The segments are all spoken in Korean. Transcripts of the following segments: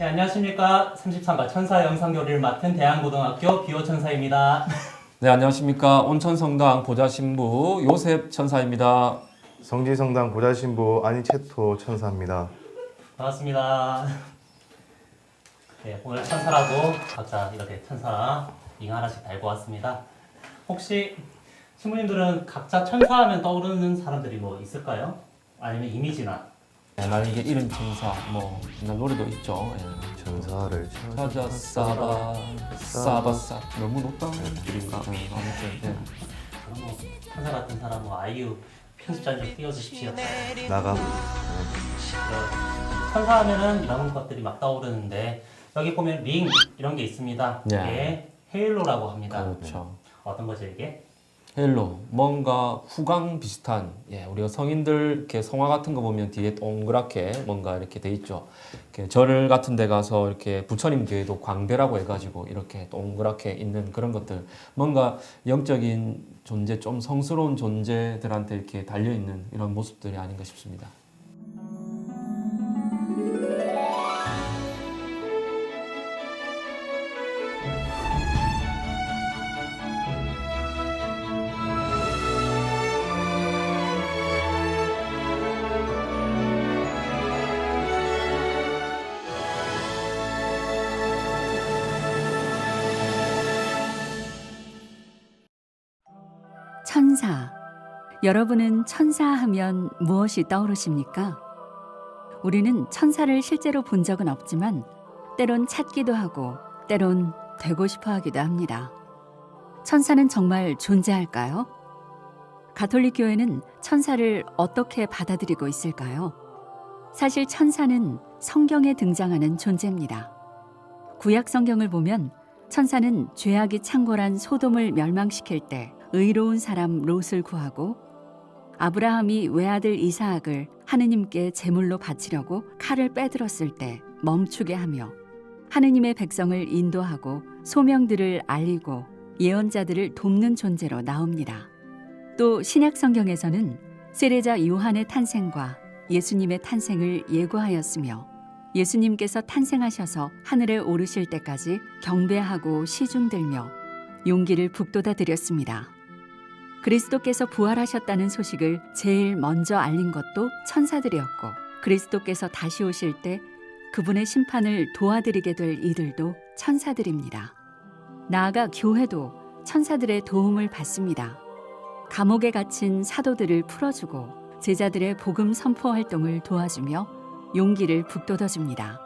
네, 안녕하십니까. 33가 천사 영상교리를 맡은 대한고등학교 비호 천사입니다. 네, 안녕하십니까. 온천성당 보좌신부 요셉 천사입니다. 성지성당 보좌신부 아니체토 천사입니다. 반갑습니다. 네, 오늘 천사라고 각자 이렇게 천사 잉 하나씩 달고 왔습니다. 혹시 신부님들은 각자 천사하면 떠오르는 사람들이 뭐 있을까요? 아니면 이미지나? 네, 나에게 이름 천사, 뭐, 옛날 노래도 있죠. 예. 천사를 찾아 싸바, 싸바싸. 너무 높다. 그러니까, 예, 아무튼, 예. 뭐 천사 같은 사람 뭐 아이유 편집자 좀 띄워주십시오. 나가 네, 천사하면은 이런 것들이 막 떠오르는데 여기 보면 링 이런 게 있습니다. 네. 이게 헤일로라고 합니다. 그렇죠. 어떤 거죠 이게? 헬로, 뭔가 후광 비슷한, 예, 우리가 성인들 이렇게 성화 같은 거 보면 뒤에 동그랗게 뭔가 이렇게 돼 있죠. 이렇게 절 같은 데 가서 이렇게 부처님 뒤에도 광배라고 해가지고 이렇게 동그랗게 있는 그런 것들, 뭔가 영적인 존재, 좀 성스러운 존재들한테 이렇게 달려 있는 이런 모습들이 아닌가 싶습니다. 여러분은 천사 하면 무엇이 떠오르십니까? 우리는 천사를 실제로 본 적은 없지만 때론 찾기도 하고 때론 되고 싶어 하기도 합니다. 천사는 정말 존재할까요? 가톨릭 교회는 천사를 어떻게 받아들이고 있을까요? 사실 천사는 성경에 등장하는 존재입니다. 구약 성경을 보면 천사는 죄악이 창궐한 소돔을 멸망시킬 때 의로운 사람 롯을 구하고 아브라함이 외아들 이사학을 하느님께 제물로 바치려고 칼을 빼들었을 때 멈추게 하며 하느님의 백성을 인도하고 소명들을 알리고 예언자들을 돕는 존재로 나옵니다. 또 신약 성경에서는 세례자 요한의 탄생과 예수님의 탄생을 예고하였으며 예수님께서 탄생하셔서 하늘에 오르실 때까지 경배하고 시중들며 용기를 북돋아 드렸습니다. 그리스도께서 부활하셨다는 소식을 제일 먼저 알린 것도 천사들이었고 그리스도께서 다시 오실 때 그분의 심판을 도와드리게 될 이들도 천사들입니다. 나아가 교회도 천사들의 도움을 받습니다. 감옥에 갇힌 사도들을 풀어주고 제자들의 복음 선포 활동을 도와주며 용기를 북돋아줍니다.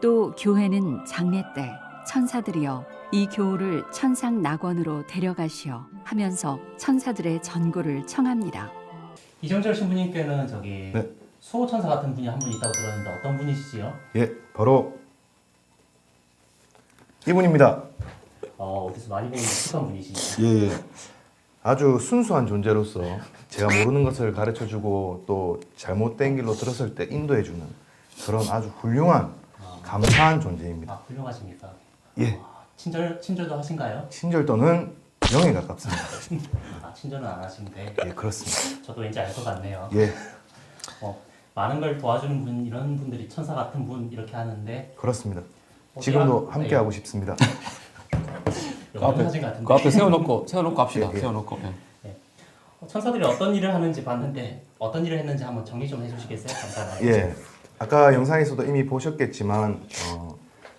또 교회는 장례 때 천사들이여 이 교우를 천상 낙원으로 데려가시어 하면서 천사들의 전고를 청합니다. 이정철 신부님께는 저기 네. 수호 천사 같은 분이 한 분 있다고 들었는데 어떤 분이시지요? 예 바로 이분입니다. 어, 어디서 많이 보는 익숙한 분이시죠? 예, 예. 아주 순수한 존재로서 제가 모르는 것을 가르쳐 주고 또 잘못된 길로 들었을 때 인도해 주는 그런 아주 훌륭한 감사한 존재입니다. 아 훌륭하십니까? 예, 아, 친절 친절도 하신가요? 친절도는 0에 가깝습니다. 아 친절은 안 하시는데 예, 그렇습니다. 저도 왠지 알 것 같네요. 예, 어, 많은 걸 도와주는 분 이런 분들이 천사 같은 분 이렇게 하는데 그렇습니다. 어디 지금도 한- 함께 네. 하고 싶습니다. 여기 앞에, 사진 같은데 그 앞에 세워놓고, 세워놓고 합시다. 예, 예. 세워놓고. 예. 어, 천사들이 어떤 일을 하는지 봤는데 어떤 일을 했는지 한번 정리 좀 해주시겠어요? 간단하게. 예, 아까 영상에서도 이미 보셨겠지만 어,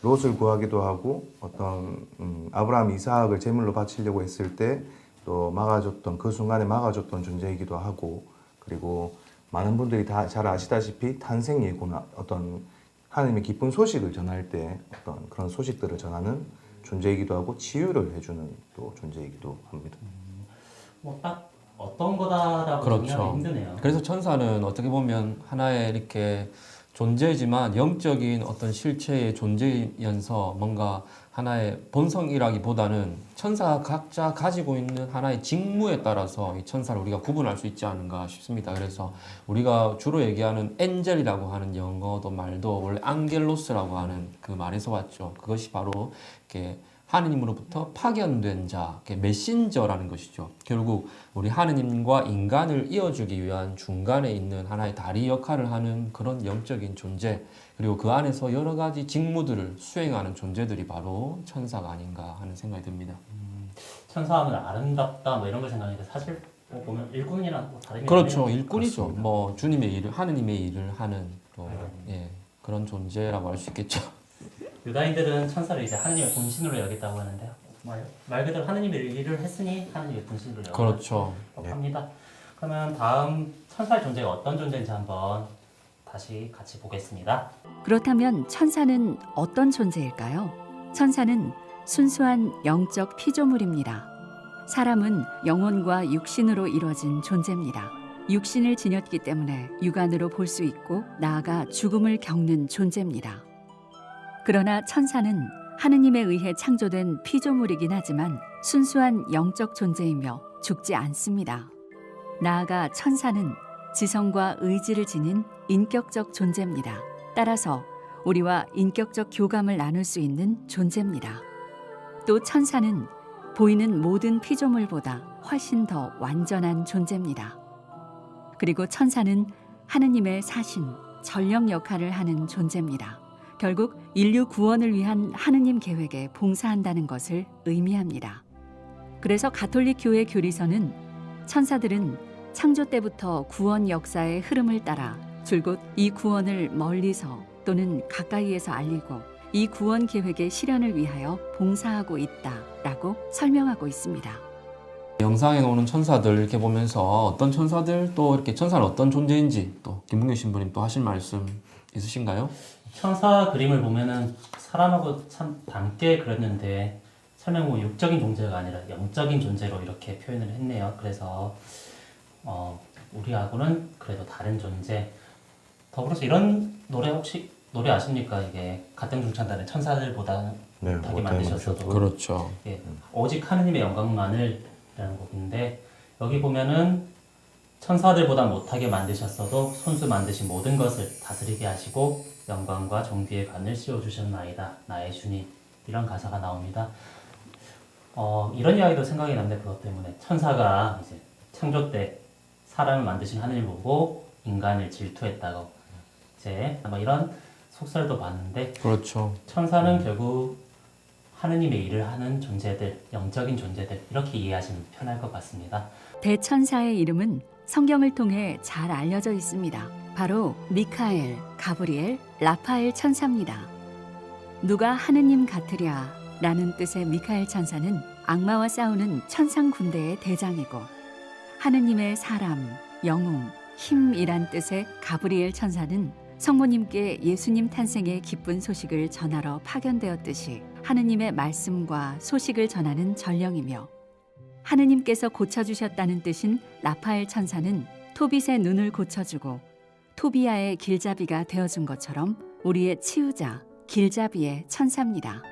롯을 구하기도 하고 어떤 음, 아브라함 이삭을 제물로 바치려고 했을 때 또 막아줬던 그 순간에 막아줬던 존재이기도 하고 그리고 많은 분들이 다 잘 아시다시피 탄생 예고나 어떤 하나님의 기쁜 소식을 전할 때 어떤 그런 소식들을 전하는 존재이기도 하고 치유를 해주는 또 존재이기도 합니다. 뭐딱 어떤 거다라고 그렇죠. 힘드네요. 그래서 천사는 어떻게 보면 하나의 이렇게 존재지만 영적인 어떤 실체의 존재이면서 뭔가 하나의 본성이라기보다는 천사 각자 가지고 있는 하나의 직무에 따라서 이 천사를 우리가 구분할 수 있지 않은가 싶습니다. 그래서 우리가 주로 얘기하는 엔젤이라고 하는 영어도 말도 원래 앙겔로스라고 하는 그 말에서 왔죠. 그것이 바로 이렇게 하느님으로부터 파견된 자, 메신저라는 것이죠. 결국 우리 하느님과 인간을 이어주기 위한 중간에 있는 하나의 다리 역할을 하는 그런 영적인 존재, 그리고 그 안에서 여러 가지 직무들을 수행하는 존재들이 바로 천사가 아닌가 하는 생각이 듭니다. 천사하면 아름답다 뭐 이런 걸 생각하는데 사실 뭐 보면 일꾼이랑 뭐 다름이 그렇죠. 일꾼이죠. 그렇습니다. 뭐 주님의 일을 하느님의 일을 하는 또 예, 그런 존재라고 할 수 있겠죠. 유다인들은 천사를 이제 하느님의 본신으로 여겼다고 하는데요. 말, 말 그대로 하느님의 일을 했으니 하느님의 본신으로. 그렇죠. 합니다. 그러면 다음 천사의 존재가 어떤 존재인지 한번 다시 같이 보겠습니다. 그렇다면 천사는 어떤 존재일까요? 천사는 순수한 영적 피조물입니다. 사람은 영혼과 육신으로 이루어진 존재입니다. 육신을 지녔기 때문에 육안으로 볼 수 있고 나아가 죽음을 겪는 존재입니다. 그러나 천사는 하느님에 의해 창조된 피조물이긴 하지만 순수한 영적 존재이며 죽지 않습니다. 나아가 천사는 지성과 의지를 지닌 인격적 존재입니다. 따라서 우리와 인격적 교감을 나눌 수 있는 존재입니다. 또 천사는 보이는 모든 피조물보다 훨씬 더 완전한 존재입니다. 그리고 천사는 하느님의 사신, 전령 역할을 하는 존재입니다. 결국 인류 구원을 위한 하느님 계획에 봉사한다는 것을 의미합니다. 그래서 가톨릭 교회 교리서는 천사들은 창조 때부터 구원 역사의 흐름을 따라 줄곧 이 구원을 멀리서 또는 가까이에서 알리고 이 구원 계획의 실현을 위하여 봉사하고 있다라고 설명하고 있습니다. 영상에 나오는 천사들 이렇게 보면서 어떤 천사들 또 이렇게 천사는 어떤 존재인지 또 김문규 신부님 또 하실 말씀 있으신가요? 천사 그림을 보면은 사람하고 참 닮게 그렸는데 설명 뭐 육적인 존재가 아니라 영적인 존재로 이렇게 표현을 했네요. 그래서 어, 우리하고는 그래도 다른 존재. 더불어서 이런 노래 혹시 노래 아십니까? 이게 가평 중창단의 천사들보다 네, 못하게 만드셨어도 그렇죠. 예, 오직 하느님의 영광만을라는 곡인데 여기 보면은 천사들보다 못하게 만드셨어도 손수 만드신 모든 것을 다스리게 하시고 영광과 정비의 관을 씌워 주셨나이다 나의 주님 이런 가사가 나옵니다. 어, 이런 이야기도 생각이 나는데 그것 때문에 천사가 이제 창조 때 사람을 만드신 하느님 보고 인간을 질투했다고 이제 아마 이런 속설도 봤는데 그렇죠. 천사는 결국 하느님의 일을 하는 존재들, 영적인 존재들 이렇게 이해하시면 편할 것 같습니다. 대천사의 이름은 성경을 통해 잘 알려져 있습니다. 바로 미카엘, 가브리엘, 라파엘 천사입니다. 누가 하느님 같으랴 라는 뜻의 미카엘 천사는 악마와 싸우는 천상 군대의 대장이고 하느님의 사람, 영웅, 힘이란 뜻의 가브리엘 천사는 성모님께 예수님 탄생의 기쁜 소식을 전하러 파견되었듯이 하느님의 말씀과 소식을 전하는 전령이며 하느님께서 고쳐주셨다는 뜻인 라파엘 천사는 토빗의 눈을 고쳐주고 토비아의 길잡이가 되어준 것처럼 우리의 치유자 길잡이의 천사입니다.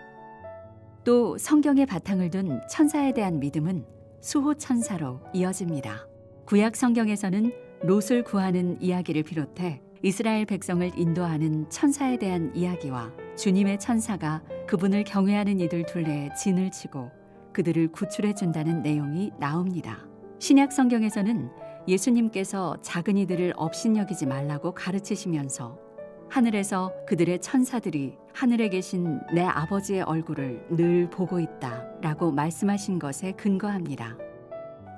또 성경의 바탕을 둔 천사에 대한 믿음은 수호 천사로 이어집니다. 구약 성경에서는 롯을 구하는 이야기를 비롯해 이스라엘 백성을 인도하는 천사에 대한 이야기와 주님의 천사가 그분을 경외하는 이들 둘레에 진을 치고 그들을 구출해 준다는 내용이 나옵니다. 신약 성경에서는 예수님께서 작은 이들을 업신여기지 말라고 가르치시면서 하늘에서 그들의 천사들이 하늘에 계신 내 아버지의 얼굴을 늘 보고 있다 라고 말씀하신 것에 근거합니다.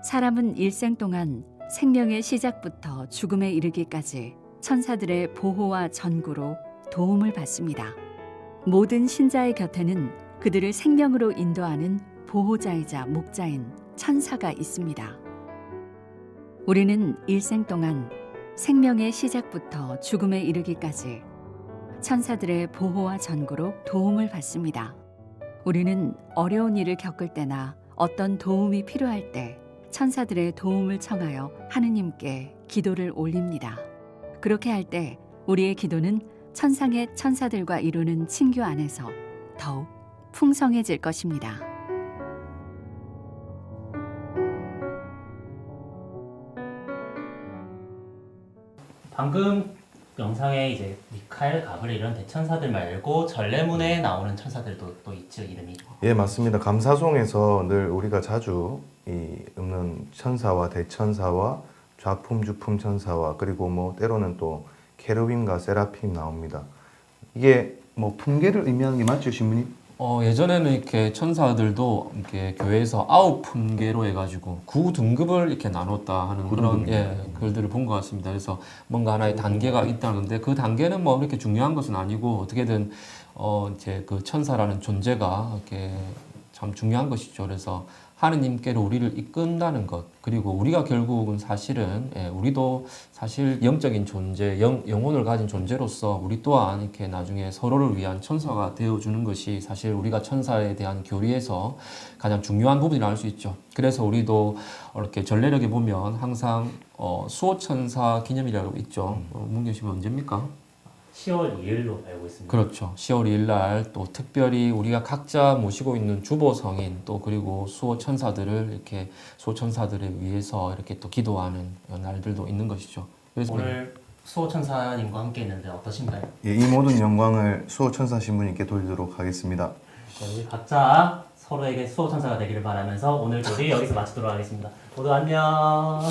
사람은 일생 동안 생명의 시작부터 죽음에 이르기까지 천사들의 보호와 전구로 도움을 받습니다. 모든 신자의 곁에는 그들을 생명으로 인도하는 보호자이자 목자인 천사가 있습니다. 우리는 일생 동안 생명의 시작부터 죽음에 이르기까지 천사들의 보호와 전구로 도움을 받습니다. 우리는 어려운 일을 겪을 때나 어떤 도움이 필요할 때 천사들의 도움을 청하여 하느님께 기도를 올립니다. 그렇게 할 때 우리의 기도는 천상의 천사들과 이루는 친교 안에서 더욱 풍성해질 것입니다. 방금 영상에 이제 미카엘, 가브리엘 이런 대천사들 말고 전래문에 나오는 천사들도 또 있죠 이름이. 예, 맞습니다. 감사송에서 늘 우리가 자주 이 읽는 천사와 대천사와 좌품, 주품 천사와 그리고 뭐 때로는 또 케르빔과 세라핌 나옵니다. 이게 뭐 품계를 의미하는 게 맞죠, 신부님? 어, 예전에는 이렇게 천사들도 이렇게 교회에서 아홉 품계로 해가지고 구 등급을 이렇게 나눴다 하는 구 그런? 예, 글들을 본 것 같습니다. 그래서 뭔가 하나의 단계가 있다는데 그 단계는 뭐 그렇게 중요한 것은 아니고 어떻게든 어, 이제 그 천사라는 존재가 이렇게 참 중요한 것이죠. 그래서 하느님께로 우리를 이끈다는 것 그리고 우리가 결국은 사실은 예, 우리도 사실 영적인 존재, 영, 영혼을 가진 존재로서 우리 또한 이렇게 나중에 서로를 위한 천사가 되어주는 것이 사실 우리가 천사에 대한 교리에서 가장 중요한 부분이라 할 수 있죠. 그래서 우리도 이렇게 전례력에 보면 항상 어, 수호천사 기념이라고 있죠. 어, 문경 씨는 언제입니까? 10월 2일로 알고 있습니다. 그렇죠. 10월 2일 날 또 특별히 우리가 각자 모시고 있는 주보 성인 또 그리고 수호 천사들을 이렇게 수호 천사들을 위해서 이렇게 또 기도하는 날들도 있는 것이죠. 그래서 오늘 수호 천사님과 함께 있는데 어떠신가요? 예, 이 모든 영광을 수호 천사 신부님께 돌리도록 하겠습니다. 네, 우리 각자 서로에게 수호 천사가 되기를 바라면서 오늘 조리 여기서 마치도록 하겠습니다. 모두 안녕.